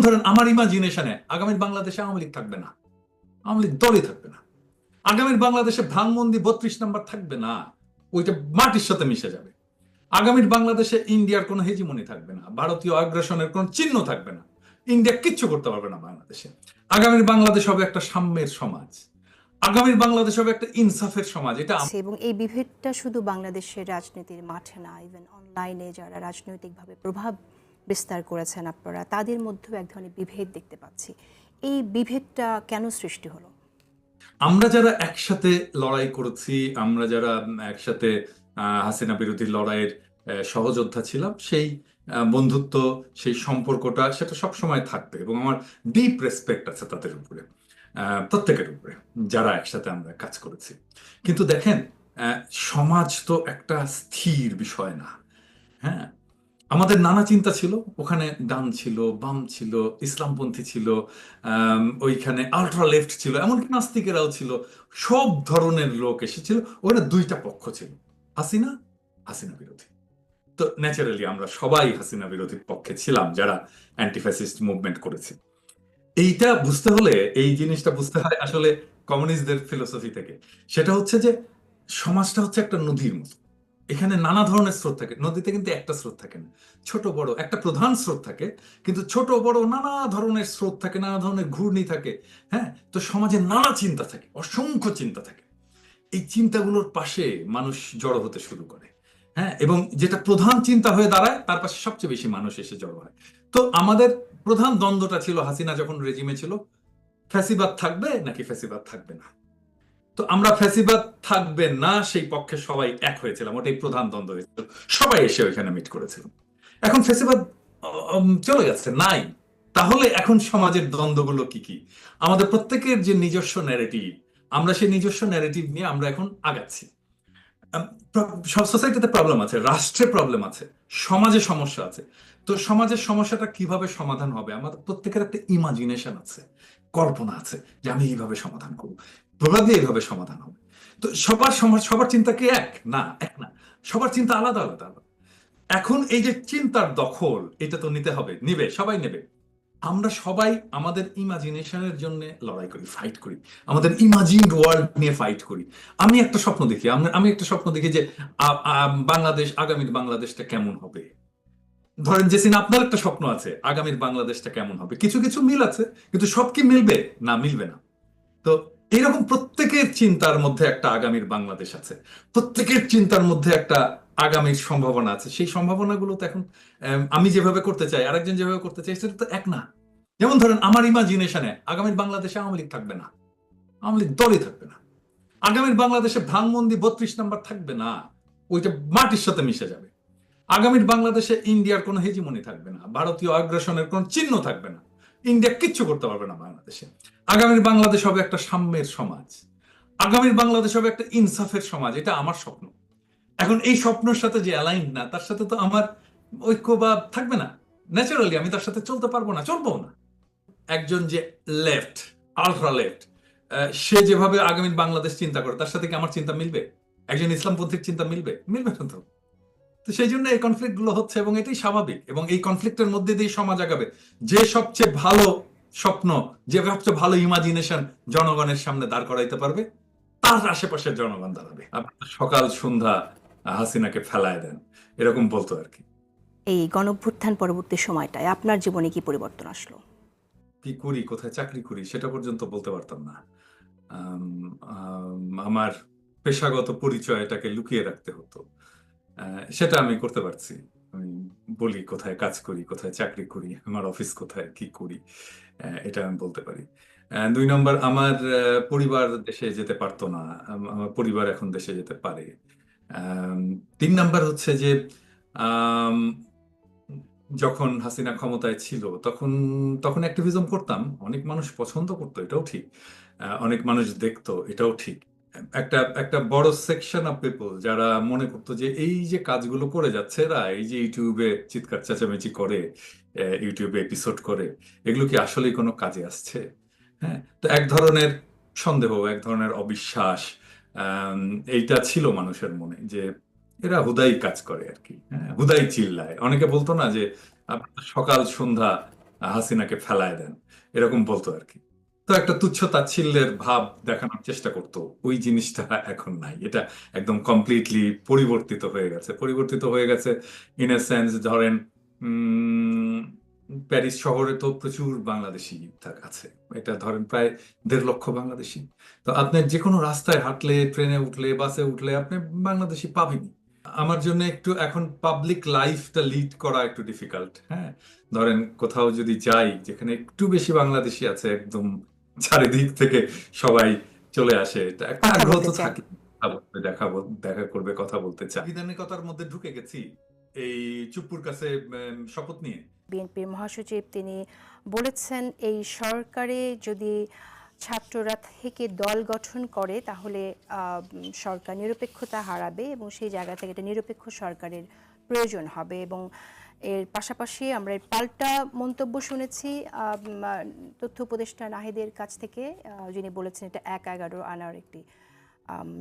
ধরেন আমার ইমাজিনেশনে আগামীর বাংলাদেশে আওয়ামী লীগ থাকবে না। আওয়ামী লীগ দলই থাকবে না। আগামীর বাংলাদেশে ধানমন্দি বত্রিশ নাম্বার থাকবে না। ওইটা মাটির সাথে মিশে যাবে। আগামীর বাংলাদেশে ইন্ডিয়ার কোনো হেজিমনি থাকবে না। ভারতীয় আগ্রাসনের কোনো চিহ্ন থাকবে না। ইন্ডিয়া কিচ্ছু করতে পারবে না বাংলাদেশে। আগামীর বাংলাদেশ হবে একটা সাম্যের সমাজ। আগামীর বাংলাদেশ হবে একটা ইনসাফের সমাজ। এটা এবং এই বিভেদটা শুধু বাংলাদেশের রাজনীতির মাঠে না ইভেন অনলাইনে যারা রাজনৈতিকভাবে প্রভাব বিস্তার করেছেন আপনারা। তাদের মধ্যেও এক ধরনের বিভেদ দেখতে পাচ্ছি। এই বিভেদটা কেন সৃষ্টি হলো? আমরা যারা একসাথে লড়াই করেছি, আমরা যারা একসাথে হাসিনা বিরোধী লড়াইয়ের সহযোদ্ধা ছিলাম, সেই বন্ধুত্ব, সেই সম্পর্কটা সেটা সব সময় থাকবে এবং আমার ডিপ রেসপেক্ট আছে তাদের উপরে প্রত্যেকের উপরে, যারা একসাথে আমরা কাজ করেছি। কিন্তু দেখেন সমাজ তো একটা স্থির বিষয় না হ্যাঁ? আমাদের নানা চিন্তা ছিল। ওখানে ডান ছিল, বাম ছিল, ইসলামপন্থী ছিল ওইখানে আলট্রা লেফট ছিল, এমনকি নাস্তিকেরাও ছিল। সব ধরনের লোক এসেছিল। ওখানে দুইটা পক্ষ ছিল। হাসিনা হাসিনা বিরোধী। তো ন্যাচারালি আমরা সবাই হাসিনা বিরোধী পক্ষে ছিলাম, যারা অ্যান্টিফ্যাসিস্ট মুভমেন্ট করেছে। এইটা বুঝতে হলে, এই জিনিসটা বুঝতে হয় আসলে কমিউনিস্টদের ফিলোসফি থেকে। সেটা হচ্ছে যে, সমাজটা হচ্ছে একটা নদীর মতো। এখানে নানা ধরনের স্রোত থাকে। নদীতে কিন্তু একটা স্রোত থাকে না। ছোট, বড়, একটা প্রধান স্রোত থাকে, কিন্তু ছোট, বড় নানা ধরনের স্রোত থাকে, নানা ধরনের ঘূর্ণি থাকে হ্যাঁ? তো সমাজে নানা চিন্তা থাকে, অসংখ্য চিন্তা থাকে। এই চিন্তাগুলোর পাশে মানুষ জড়ো হতে শুরু করে হ্যাঁ? এবং যেটা প্রধান চিন্তা হয়ে দাঁড়ায়, তার পাশে সবচেয়ে বেশি মানুষ এসে জড়ো হয়। তো আমাদের প্রধান দ্বন্দ্বটা ছিল হাসিনা যখন রেজিমে ছিল, ফ্যাসিবাদ থাকবে নাকি ফ্যাসিবাদ থাকবে না? তো আমরা ফ্যাসিবাদ থাকবে না, সেই পক্ষে সবাই এক হয়েছিলাম, ওটাই প্রধান দ্বন্দ্ব হয়েছিল। সবাই এসে ওইখানে মিট করেছিল। এখন ফ্যাসিবাদ চলে গেছে, নাই। তাহলে এখন সমাজের দ্বন্দ্বগুলো কি কি? আমাদের প্রত্যেকের যে নিজস্ব ন্যারেটিভ আমরা সেই নিজস্ব ন্যারেটিভ নিয়ে আমরা এখন আগাচ্ছি। সোসাইটিতে প্রবলেম আছে, রাষ্ট্রে প্রবলেম আছে, সমাজে সমস্যা আছে। তো সমাজের সমস্যাটা কীভাবে সমাধান হবে? আমাদের প্রত্যেকের একটা ইমাজিনেশন আছে, কল্পনা আছে যে আমি এইভাবে সমাধান করব। প্রভাবে এইভাবে সমাধান হবে। তো সবার সবার চিন্তা কি এক? না এক না। সবার চিন্তা আলাদা আলাদা আলাদা। এখন এই যে চিন্তার দখল, এটা তো নিতে হবে। নিবে, সবাই নেবে। আমরা সবাই আমাদের ইমাজিনেশনের জন্য লড়াই করি ফাইট করি। আমাদের ইমাজিন ওয়ার্ল্ড নিয়ে ফাইট করি। আমি একটা স্বপ্ন দেখি, আমি- একটা স্বপ্ন দেখি যে বাংলাদেশ, আগামীর বাংলাদেশটা কেমন হবে? ধরেন যে জেসিন আপনার একটা স্বপ্ন আছে, আগামীর বাংলাদেশটা কেমন হবে? কিছু কিছু মিল আছে, কিন্তু সব কি মিলবে? না মিলবে না। তো এরকম প্রত্যেকের চিন্তার মধ্যে একটা আগামীর বাংলাদেশ আছে। প্রত্যেকের চিন্তার মধ্যে একটা আগামীর সম্ভাবনা আছে। সেই সম্ভাবনাগুলো তো এখন আমি যেভাবে করতে চাই, আরেকজন যেভাবে করতে চাই সেটা তো এক না। যেমন ধরেন, আমার ইমাজিনেশনে আগামীর বাংলাদেশে আওয়ামী লীগ থাকবে না। আওয়ামী লীগ দলই থাকবে না। আগামীর বাংলাদেশে ধানমন্দি বত্রিশ নাম্বার থাকবে না। ওইটা মাটির সাথে মিশে যাবে। আগামীর বাংলাদেশে ইন্ডিয়ার কোনো হেজিমনি থাকবে না। ভারতীয় আগ্রাসনের কোনো চিহ্ন থাকবে না। ইন্ডিয়া কিচ্ছু করতে পারবে না বাংলাদেশে। আগামীর বাংলাদেশ হবে একটা সাম্যের সমাজ। আগামীর বাংলাদেশ হবে একটা ইনসাফের সমাজ, এটা আমার স্বপ্ন। এখন এই স্বপ্নের সাথে যে অ্যালাইন না, তার সাথে তো আমার ঐক্য বা থাকবে না। ন্যাচারালি আমি তার সাথে চলতে পারব না চলবো না। একজন যে লেফট আলট্রা লেফট সে যেভাবে আগামীর বাংলাদেশ চিন্তা করে, তার সাথে কি আমার চিন্তা মিলবে? একজন ইসলামপন্থীর চিন্তা মিলবে? মিলবে না তো। তো সেই জন্য এই কনফ্লিক্টগুলো হচ্ছে এবং এটাই স্বাভাবিক এবং এই কনফ্লিক্টের মধ্যে দিয়ে সমাজ আগাবে। যে সবচেয়ে ভালো স্বপ্ন যে সবচেয়ে ভালো ইমাজিনেশন জনগণের সামনে দাঁড় করাইতে পারবে তার আশেপাশের জনগণ দাঁড়াবে। আপনি সকাল সন্ধ্যা হাসিনাকে ফেলায় দেন এরকম বলতো আর কি। এই গণভ্যুত্থান পরবর্তী সময়টায় আপনার জীবনে কি পরিবর্তন আসলো? কি করি কোথায় চাকরি করি সেটা পর্যন্ত বলতে পারতাম না। আম, আম, আমার পেশাগত পরিচয়টাকে লুকিয়ে রাখতে হতো। সেটা আমি করতে পারছি। আমি বলি কোথায় কাজ করি, কোথায় চাকরি করি, আমার অফিস কোথায়, কি করি এটা আমি বলতে পারি। দুই নম্বর, আমার পরিবার দেশে যেতে পারতো না। আমার পরিবার এখন দেশে যেতে পারে। তিন নাম্বার হচ্ছে যে যখন হাসিনা ক্ষমতায় ছিল, তখন তখন অ্যাক্টিভিজম করতাম। অনেক মানুষ পছন্দ করতো, এটাও ঠিক। অনেক মানুষ দেখতো, এটাও ঠিক। একটা একটা বড় সেকশন অফ পিপল যারা মনে করতো যে এই যে কাজগুলো করে যাচ্ছে এরা, এই যে ইউটিউবে চিৎকার চেঁচামেচি করে ইউটিউবে এপিসোড করে, এগুলো কি আসলেই কোনো কাজে আসছে? হ্যাঁ তো এক ধরনের সন্দেহ, এক ধরনের অবিশ্বাস এইটা ছিল মানুষের মনে যে এরা হুদাই কাজ করে আর কি হ্যাঁ হুদাই চিল্লায়। অনেকে বলতো না যে আপনার সকাল সন্ধ্যা হাসিনাকে ফেলায় দেন। এরকম বলতো আর কি। তো একটা তুচ্ছ তাচ্ছিল্যের ভাব দেখানোর চেষ্টা করতো। ওই জিনিসটা এখন নাই। এটা একদম কমপ্লিটলি পরিবর্তিত হয়ে গেছে। পরিবর্তিত হয়ে গেছে ইন এ সেন্স ধরেন প্যারিস শহরে তো প্রচুর বাংলাদেশি আছে এটা ধরেন প্রায় দেড় লক্ষ বাংলাদেশি। তো আপনি যে কোনো রাস্তায় হাঁটলে, ট্রেনে উঠলে, বাসে উঠলে আপনি বাংলাদেশি পাবেনই। আমার জন্য একটু এখন পাবলিক লাইফটা লিড করা একটু ডিফিকাল্ট হ্যাঁ? ধরেন কোথাও যদি যাই যেখানে একটু বেশি বাংলাদেশি আছে একদম চারিদিক থেকে সবাই চলে আসে এটা একটা আগ্রহ তো থাকে। দেখা দেখা করবে কথা বলতে চাই বিধানিকতার মধ্যে ঢুকে গেছি এই চুপ্পুর কাছে শপথ নিয়ে। বিএনপির মহাসচিব তিনি বলেছেন এই সরকারে যদি ছাত্ররা থেকে দল গঠন করে, তাহলে সরকার নিরপেক্ষতা হারাবে এবং সেই জায়গা থেকে একটা নিরপেক্ষ সরকারের প্রয়োজন হবে এবং এর পাশাপাশি আমরা পাল্টা মন্তব্য শুনেছি তথ্য উপদেষ্টা নাহিদের কাছ থেকে যিনি বলেছেন এটা এক এগারো আনার একটি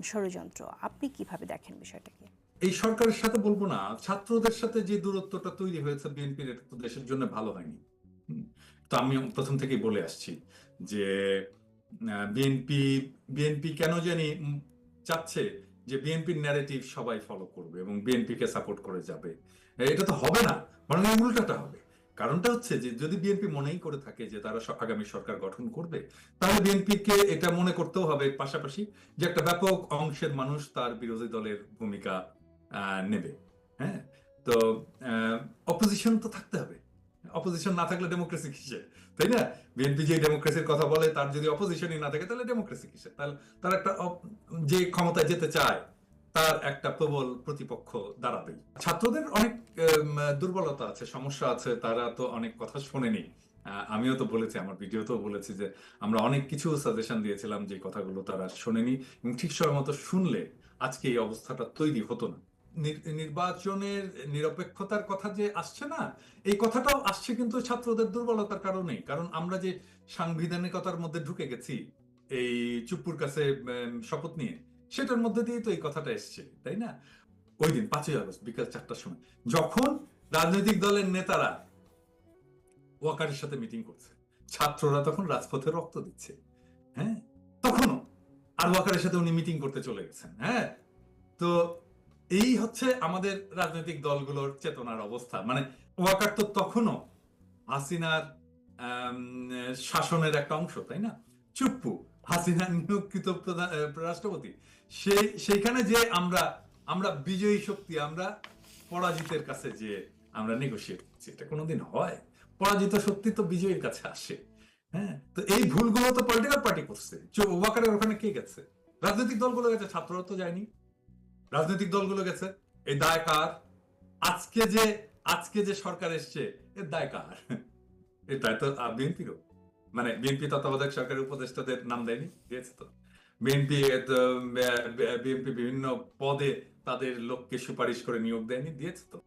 ষড়যন্ত্র। আপনি কীভাবে দেখেন বিষয়টাকে? এই সরকারের সাথে বলব না, ছাত্রদের সাথে যে দূরত্বটা তৈরি হয়েছে বিএনপির দেশের জন্য ভালো হয়নি। তো আমি প্রথম থেকেই বলে আসছি যে বিএনপি বিএনপি কেন জানি চাচ্ছে যে বিএনপির ন্যারেটিভ সবাই ফলো করবে এবং বিএনপিকে সাপোর্ট করে যাবে। এটা তো হবে না, বরং উল্টাটা হবে। কারণটা হচ্ছে যে যদি বিএনপি মনেই করে থাকে যে তারা আগামী সরকার গঠন করবে, তাহলে বিএনপিকে এটা মনে করতেও হবে পাশাপাশি যে একটা ব্যাপক অংশের মানুষ তার বিরোধী দলের ভূমিকা নেবে। হ্যাঁ তো অপোজিশন তো থাকতে হবে। অপোজিশন না থাকলে ডেমোক্রেসি কিসে? তাই না? বিএনপি যে ডেমোক্রেসির কথা বলে, তার যদি অপোজিশনই না থাকে, তাহলে ডেমোক্রেসি কিসে? তাহলে তার একটা যে ক্ষমতায় যেতে চায়, তার একটা প্রবল প্রতিপক্ষ দাঁড়াবেই। ছাত্রদের অনেক দুর্বলতা আছে, সমস্যা আছে, তারা তো অনেক কথা শোনেনি। আমিও তো বলেছি, আমার ভিডিওতেও বলেছি যে আমরা অনেক কিছু সাজেশন দিয়েছিলাম যে কথাগুলো তারা শোনেনি। এবং ঠিক সময় মতো শুনলে আজকে এই অবস্থাটা তৈরি হতো না। নির্বাচনের নিরপেক্ষতার কথা যে আসছে না, এই কথাটাও আসছে কিন্তু ছাত্রদের দুর্বলতার কারণেই। কারণ আমরা যে সাংবিধানিকতার মধ্যে ঢুকে গেছি, এই চুপ্পুর কাছে শপথ নিয়ে, সেটার মধ্যে দিয়েই তো এই কথাটা এসছে, তাই না? ওই দিন, পাঁচই আগস্ট, বিকাল চারটার সময়, যখন রাজনৈতিক দলের নেতারা ওয়াকারের সাথে মিটিং করছে, ছাত্ররা তখন রাজপথে রক্ত দিচ্ছে হ্যাঁ? তখনও আর ওয়াকারের সাথে উনি মিটিং করতে চলে গেছেন হ্যাঁ? তো এই হচ্ছে আমাদের রাজনৈতিক দলগুলোর চেতনার অবস্থা। মানে ওয়াকার তো তখনও হাসিনার শাসনের একটা অংশ, তাই না? চুপ্পু, হাসিনা নিয়োগকৃত রাষ্ট্রপতি। সেই, সেইখানে যে আমরা আমরা বিজয়ী শক্তি, আমরা পরাজিতের কাছে যে আমরা নেগোসিয়েট করছি, এটা কোনোদিন হয়? পরাজিত শক্তি তো বিজয়ীর কাছে আসে। হ্যাঁ? তো এই ভুলগুলো তো পলিটিক্যাল পার্টি করছে। ওয়াকারের ওখানে কে গেছে? রাজনৈতিক দলগুলো গেছে ছাত্ররা তো যায়নি। রাজনৈতিক দলগুলো গেছে। এই দায় কার? আজকে যে আজকে যে সরকার এসছে, এর দায় কার? এর দায় তো বিএনপিরও। মানে বিএনপি তত্ত্বাবধায়ক সরকারের উপদেষ্টাদের নাম দেয়নি, দিয়েছে তো। বিএনপি বিএনপি বিভিন্ন পদে তাদের লোককে সুপারিশ করে নিয়োগ দেয়নি, দিয়েছে তো।